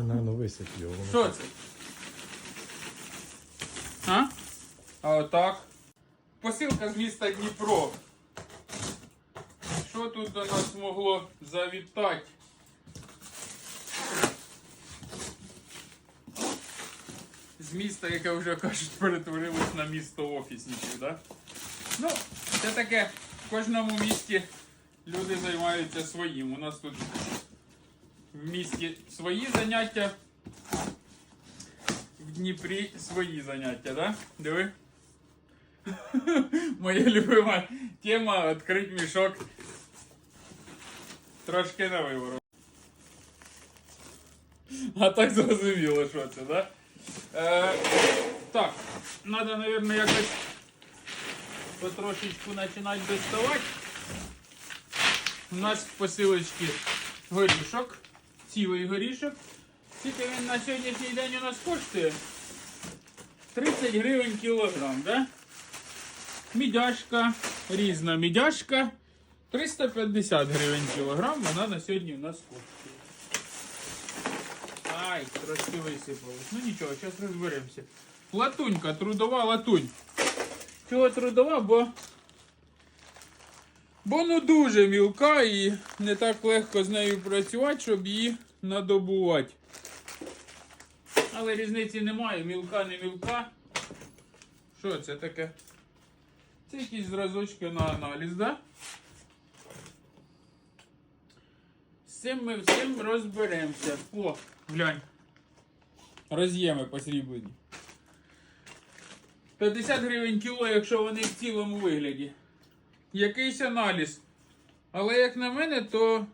Та, наверное, висить його. воно Що так. це? А? А отак. Посилка з міста Дніпро. Що тут до нас могло завітати? З міста, яке вже кажуть, перетворилось на місто офісників, да? Ну, це таке, в кожному місті люди займаються своїм. У нас тут в місті свої заняття, в Дніпрі свої заняття, да? Диви. Моя любима тема відкрити мішок. Трошки на вивору. А так зрозуміло, що це, да? Е, так, треба, мабуть, якось потрошечку починати доставати. У нас в посилочці горішок, Цілий горішок. Скільки він на сьогоднішній день у нас коштує? 30 гривень кілограм, да? Мідяшка, різна мідяшка. 350 гривень кілограм, вона на сьогодні у нас коштує. Ай, трошки висипалось. Ну нічого, зараз розберемося. Латунька, трудова латунь. Чого трудова, бо. Бо ну дуже мілка і не так легко з нею працювати, щоб її надобувати. Але різниці немає, мілка не мілка. Що це таке? Це якісь зразочки на аналіз, да? З цим ми всім розберемося. О, глянь. Роз'єми посріблені. 50 гривень кіло, якщо вони в цілому вигляді. Якийсь аналіз. Але як на мене, то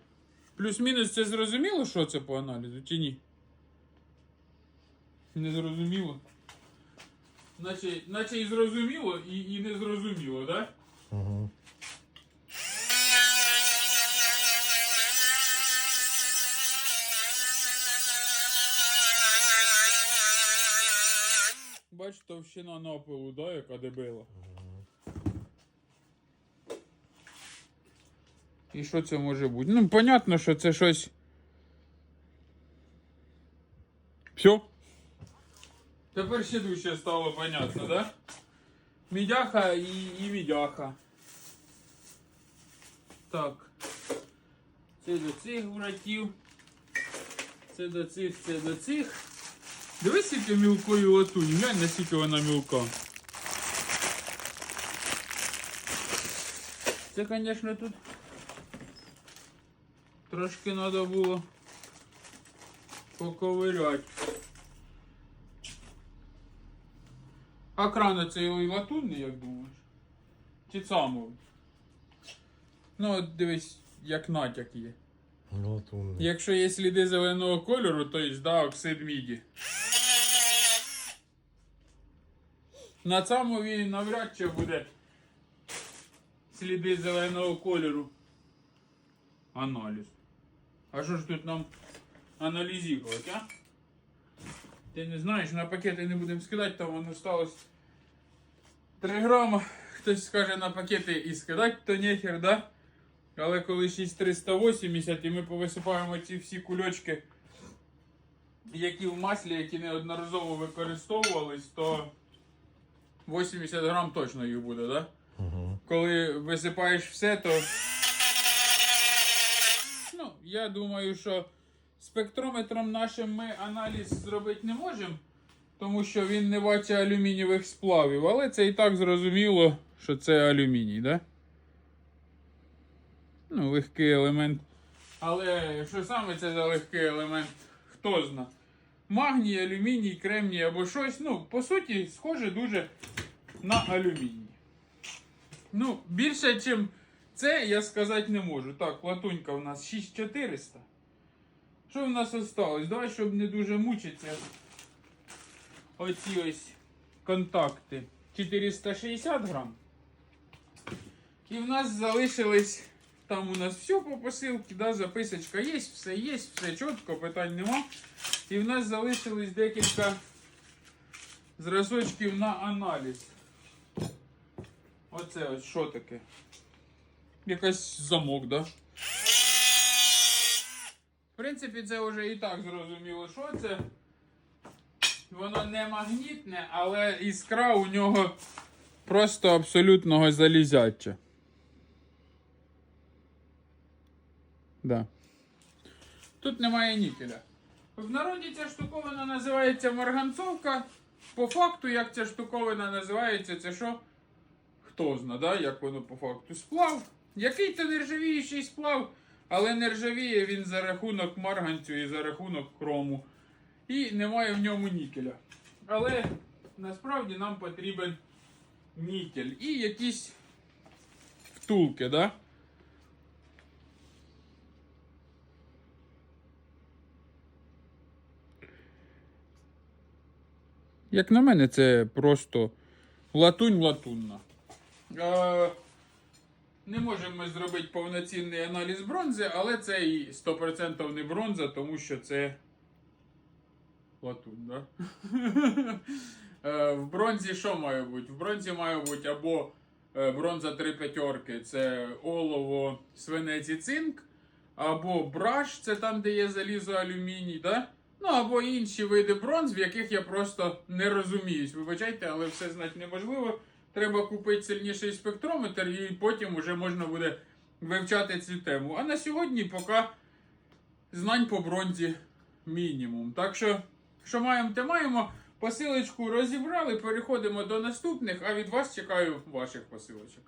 плюс-мінус це зрозуміло, що це по аналізу, чи ні? Не зрозуміло. Наче, наче і зрозуміло, і, і не зрозуміло, так? Да? Угу. Бач, товщина напилу, да, яка дебила. І що це може бути? Ну, понятно, що це щось. Все? Тепер ще дужче стало понятно, да? Мідяха і, і мідяха. Так. Це до цих братів. Це до цих, це до цих. Дивись, скільки мілкої латуні. Глянь, наскільки вона мілка. Це, звісно, тут трошки треба було поковиряти. А кран це і латунний, як думаєш? Чи цамовий? Ну, от дивись, як натяк є. Латунний. Якщо є сліди зеленого кольору, то є да, оксид міді. На цамові навряд чи буде сліди зеленого кольору. Аналіз. А що ж тут нам аналізувати, а? Ти не знаєш, на пакети не будемо скидати, там воно сталося 3 грама. Хтось скаже на пакети і скидати, то нехер, да? Але коли 6380 і ми повисипаємо ці всі кульочки, які в маслі, які неодноразово використовувались, то 80 грам точно їх буде, да? Угу. Коли висипаєш все, то. Я думаю, що спектрометром нашим ми аналіз зробити не можемо, тому що він не бачить алюмінієвих сплавів, але це і так зрозуміло, що це алюміній, да? Ну, легкий елемент. Але що саме це за легкий елемент? Хто зна? Магній, алюміній, кремній або щось. Ну, по суті, схоже дуже на алюміній. Ну, більше, ніж це, я сказати не можу. Так, латунька у нас 6400. Що в нас осталось? Давай, щоб не дуже мучитися. Оці ось контакти. 460 грам. І в нас залишились. Там у нас все по посилці, да, записочка є, все є, все чітко, питань нема. І в нас залишились декілька зразочків на аналіз. Оце ось що таке? Якась замок, да? В принципі, це вже і так зрозуміло, що це. Воно не магнітне, але іскра у нього просто абсолютного залізяча. Да. Тут немає нікеля. В народі ця штуковина називається марганцовка. По факту, як ця штуковина називається, це що? Хто зна, да? як воно по факту? Сплав. Який то нержавіючий сплав, але нержавіє він за рахунок марганцю і за рахунок хрому. І немає в ньому нікеля. Але насправді нам потрібен нікель і якісь втулки, да? Як на мене, це просто латунь латунна. Е, не можемо ми зробити повноцінний аналіз бронзи, але це і 100% не бронза, тому що це латунь, да? Е, В бронзі що має бути? В бронзі має бути або е, бронза 3 п'ятерки, це олово, свинець і цинк, або браш, це там, де є залізо, алюміній, да? Ну, або інші види бронз, в яких я просто не розуміюсь. Вибачайте, але все знати неможливо. Треба купити сильніший спектрометр, і потім вже можна буде вивчати цю тему. А на сьогодні поки знань по бронзі мінімум. Так що, що маємо, те маємо. Посилочку розібрали, переходимо до наступних, а від вас чекаю ваших посилочок.